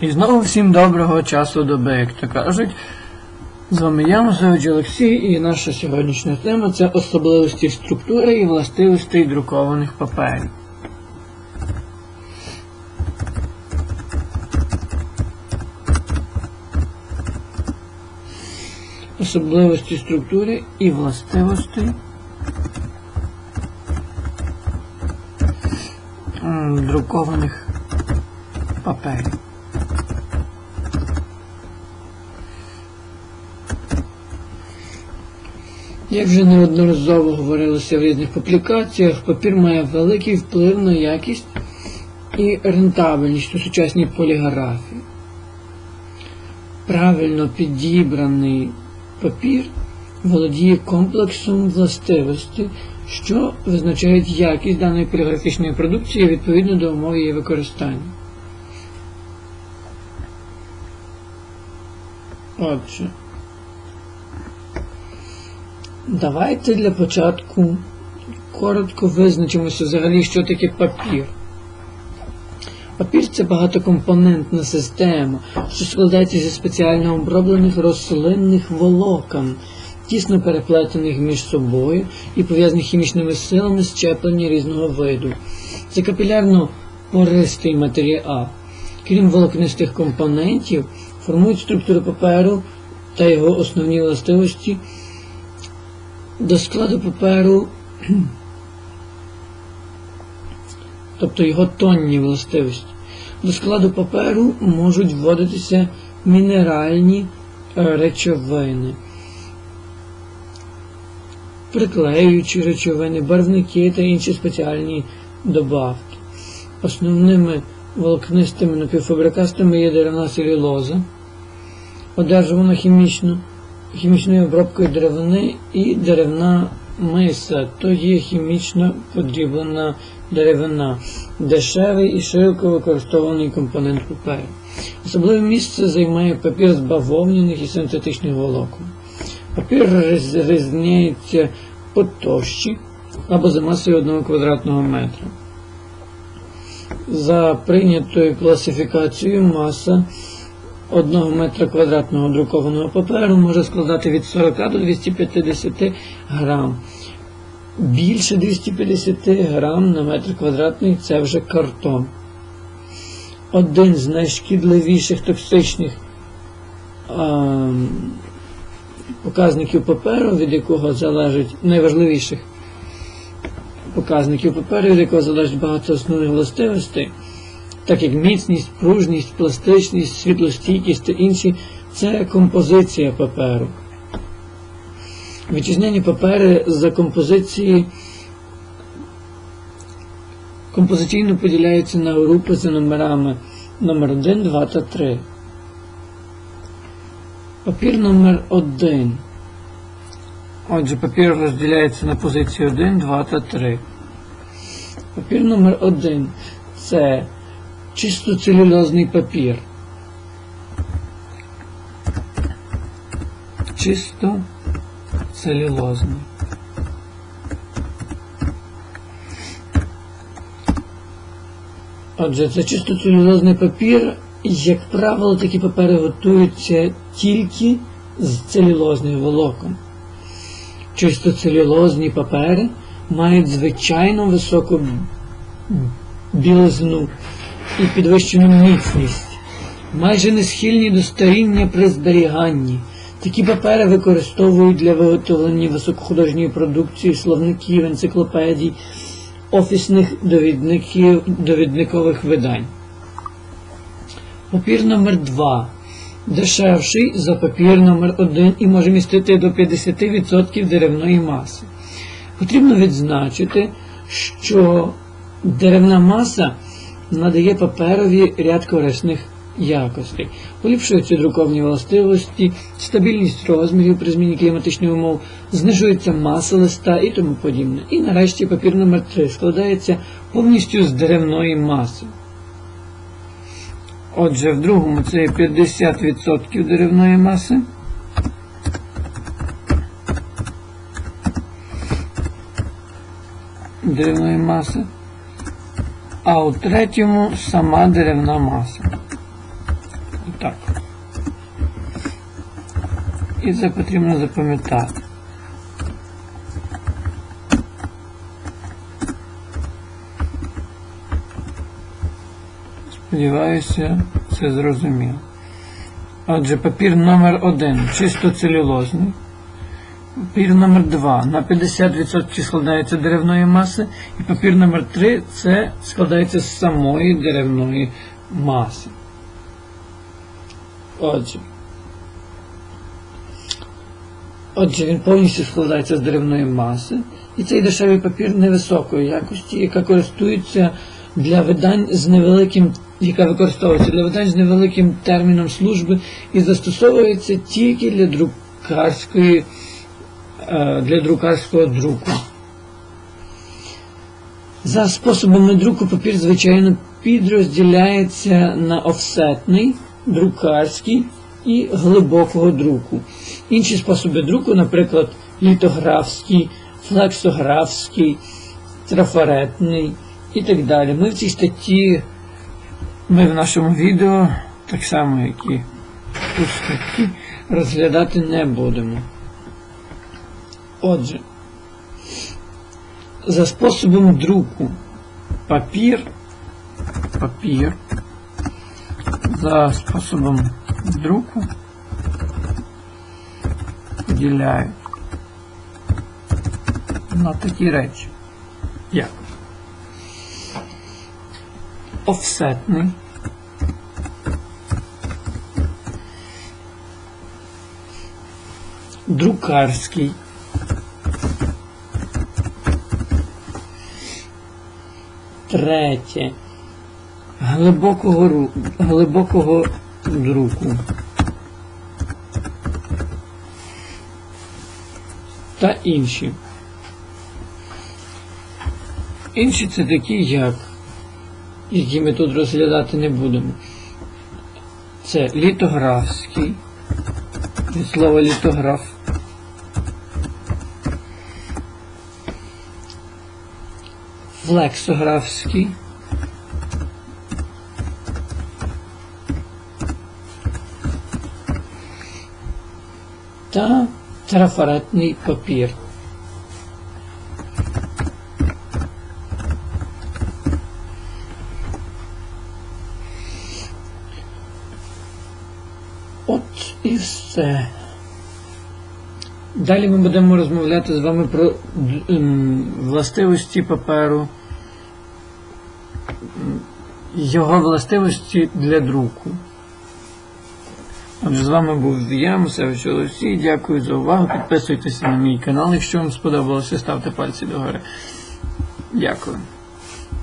І знову всім доброго часу доби, як то кажуть. З вами я, Мазович Олексій, і наша сьогоднішня тема це особливості структури і властивостей друкованих паперів. Особливості структури і властивостей друкованих паперів. Як вже неодноразово говорилося в різних публікаціях, папір має великий вплив на якість і рентабельність у сучасній поліграфії. Правильно підібраний папір володіє комплексом властивостей, що визначають якість даної поліграфічної продукції відповідно до умов її використання. Отже, давайте для початку коротко визначимося взагалі, що таке папір. Папір це багатокомпонентна система, що складається зі спеціально оброблених рослинних волокон, тісно переплетених між собою і пов'язаних хімічними силами щеплення різного виду. Це капілярно пористий матеріал. Крім волокнистих компонентів, формують структуру паперу та його основні властивості. До складу паперу, тобто його тонні властивості. До складу паперу можуть вводитися мінеральні речовини, приклеюючі речовини, барвники та інші спеціальні добавки. Основними волокнистими напівфабрикатами є деревна селюлоза, одержувана хімічно, хімічною обробкою деревини і деревна миса, то є хімічно подріблена деревина, дешевий і широко використовуваний компонент паперу. Особливе місце займає папір з бавовняних і синтетичних волокон. Папір різняється по товщі або за масою 1 квадратного метра. За прийнятою класифікацією маса 1 метра квадратного друкованого паперу може складати від 40 до 250 грам. Більше 250 грам на метр квадратний це вже картон. Один з найшкідливіших токсичних а, показників паперу, від якого залежить найважливіших показників паперу, від якого залежить багато основних властивостей, так як міцність, пружність, пластичність, світлостійкість та інші, це композиція паперу. Вітчизняні папери за композиції композиційно поділяються на групи за номерами номер 1, 2 та 3. Папір номер 1. Отже, папір розділяється на позиції 1, 2 та 3. Папір номер 1 це чисто целюлозний папір. Чисто целюлозний. Отже, це чисто целюлозний папір. Як правило, такі папери готуються тільки з целюлозних волокон. Чисто целюлозні папери мають звичайно високу білизну і підвищену міцність, майже не схильні до старіння при зберіганні. Такі папери використовують для виготовлення високохудожньої продукції, словників, енциклопедій, офісних довідників, довідникових видань. Папір номер 2 дешевший за папір номер 1 і може містити до 50% деревної маси. Потрібно відзначити, що деревна маса надає паперові ряд корисних якостей, поліпшуються друковні властивості, стабільність розмірів при зміні кліматичних умов, знижується маса листа і тому подібне. І нарешті папір номер 3 складається повністю з деревної маси. Отже, в другому це 50% деревної маси. Деревної маси. А у третьому сама деревна маса. Так. І це потрібно запам'ятати. Сподіваюся, це зрозуміло. Отже, папір номер 1 чисто целюлозний. Папір номер 2 на 50% складається деревної маси. І папір номер 3 це складається з самої деревної маси. Отже. Отже, він повністю складається з деревної маси. І цей дешевий папір невисокої якості, яка користується для видань з невеликим, яка використовується для видань з невеликим терміном служби і застосовується тільки для друкарської, для друкарського друку. За способами друку папір, звичайно, підрозділяється на офсетний, друкарський і глибокого друку. Інші способи друку, наприклад, літографський, флексографський, трафаретний і так далі. Ми в цій статті, ми в нашому відео, так само, як і у статті, розглядати не будемо. Отже, за способом друку папір, папір, за способом друку поділяють на такі речі, як? Офсетний, друкарський, третє глибокого, ру- глибокого друку. Та інші. Інші це такі, як, які ми тут розглядати не будемо. Це літографський, від слова літограф. Флексографський. Та трафаретний папір. От і все. Далі ми будемо розмовляти з вами про властивості паперу, його властивості для друку. Отже, з вами був я, Мусевич Олексій. Дякую за увагу. Підписуйтеся на мій канал, якщо вам сподобалося, ставте пальці догори. Дякую.